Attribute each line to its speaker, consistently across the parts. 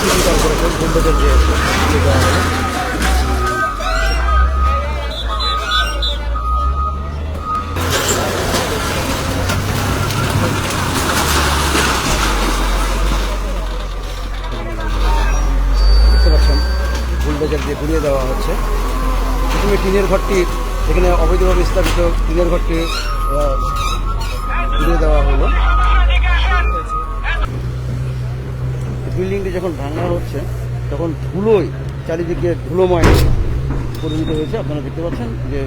Speaker 1: City corporation ঘুমবেটের যে ফুলবেজার দিয়ে ঘুরিয়ে দেওয়া হচ্ছে। প্রথমে টিনের ঘরটি এখানে অবৈধভাবে স্থাপিত, টিনের ঘরটি ঘুরিয়ে দেওয়া হলো। যখন ভাঙা হচ্ছে, তখন ধুলোয় চারিদিকে ধুলোময় পরিণত হয়েছে। আপনারা দেখতে পাচ্ছেন যে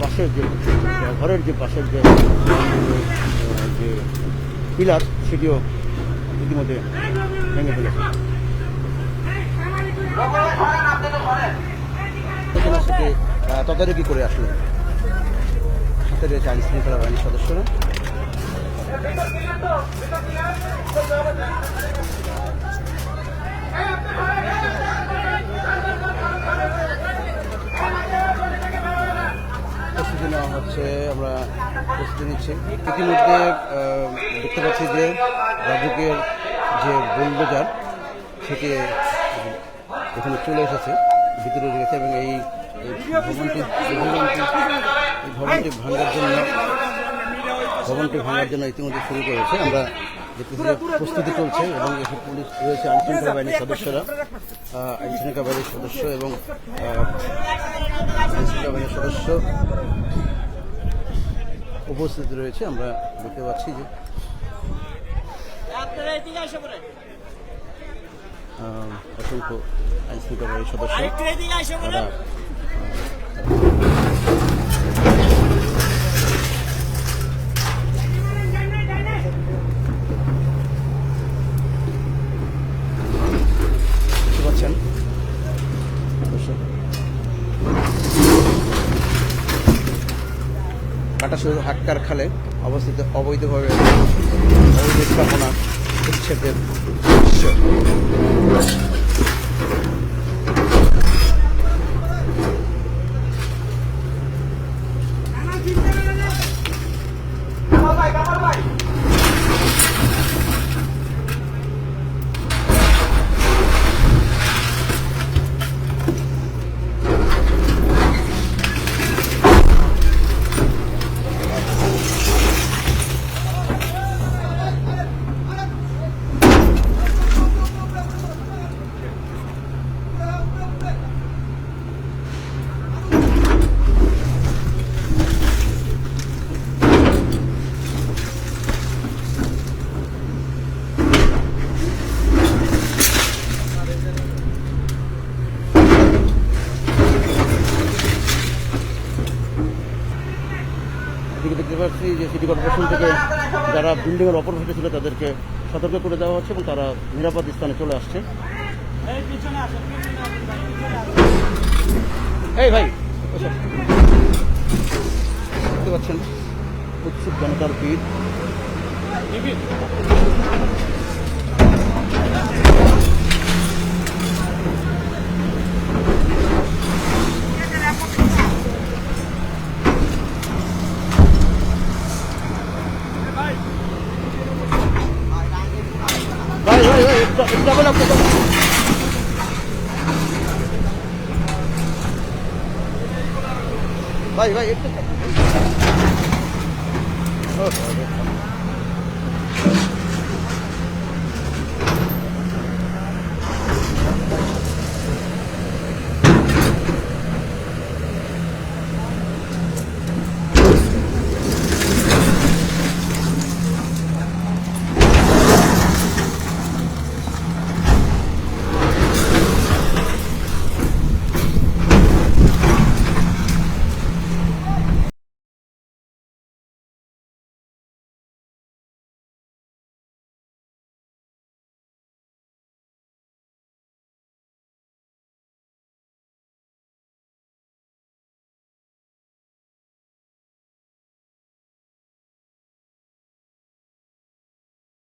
Speaker 1: পাশের যে, ঘরের যে পাশের যে যে পিলার, সেটিও ইতিমধ্যে ভেঙে ফেলেছে। তদারকি করে আসলো সাথে রয়েছে আইন শৃঙ্খলা বাহিনীর সদস্যরা। প্রস্তুতি হচ্ছে, আমরা প্রস্তুতি নিচ্ছি। ইতিমধ্যে দেখতে পাচ্ছি যে রাজুকের যে বুলডোজার সেটি এখানে চলে এসেছে, ভিতরে রয়েছে এবং এই ভবনটি এই ভবনটি ভাঙার জন্য, ভবনটি ভাঙার জন্য ইতিমধ্যে শুরু করেছে। আমরা প্রস্তুতি চলছে এবং এখানে পুলিশ রয়েছে বাহিনীর সদস্যরা। আহ, আইন বাহিনীর সদস্য এবং আহ, আইন শৃঙ্খলা বাহিনীর সদস্য উপস্থিত রয়েছে। আমরা দেখতে পাচ্ছি যে অসংখ্য আইন শৃঙ্খলা বাহিনীর সদস্য তারা দেখতে পাচ্ছেন দর্শক। কাটাসুর হাক্কার খালে অবস্থিত অবৈধভাবে অবৈধ স্থাপনা উচ্ছেদের পাচ্ছি যে সিটি কর্পোরেশন থেকে যারা বিল্ডিংয়ের অপর ছিল তাদেরকে সতর্ক করে দেওয়া হচ্ছে এবং তারা নিরাপদ স্থানে চলে আসছে
Speaker 2: এই ভাই।
Speaker 1: দেখতে পাচ্ছেন, উৎসুক জনতার ভিড় Double up double. Vai, vai.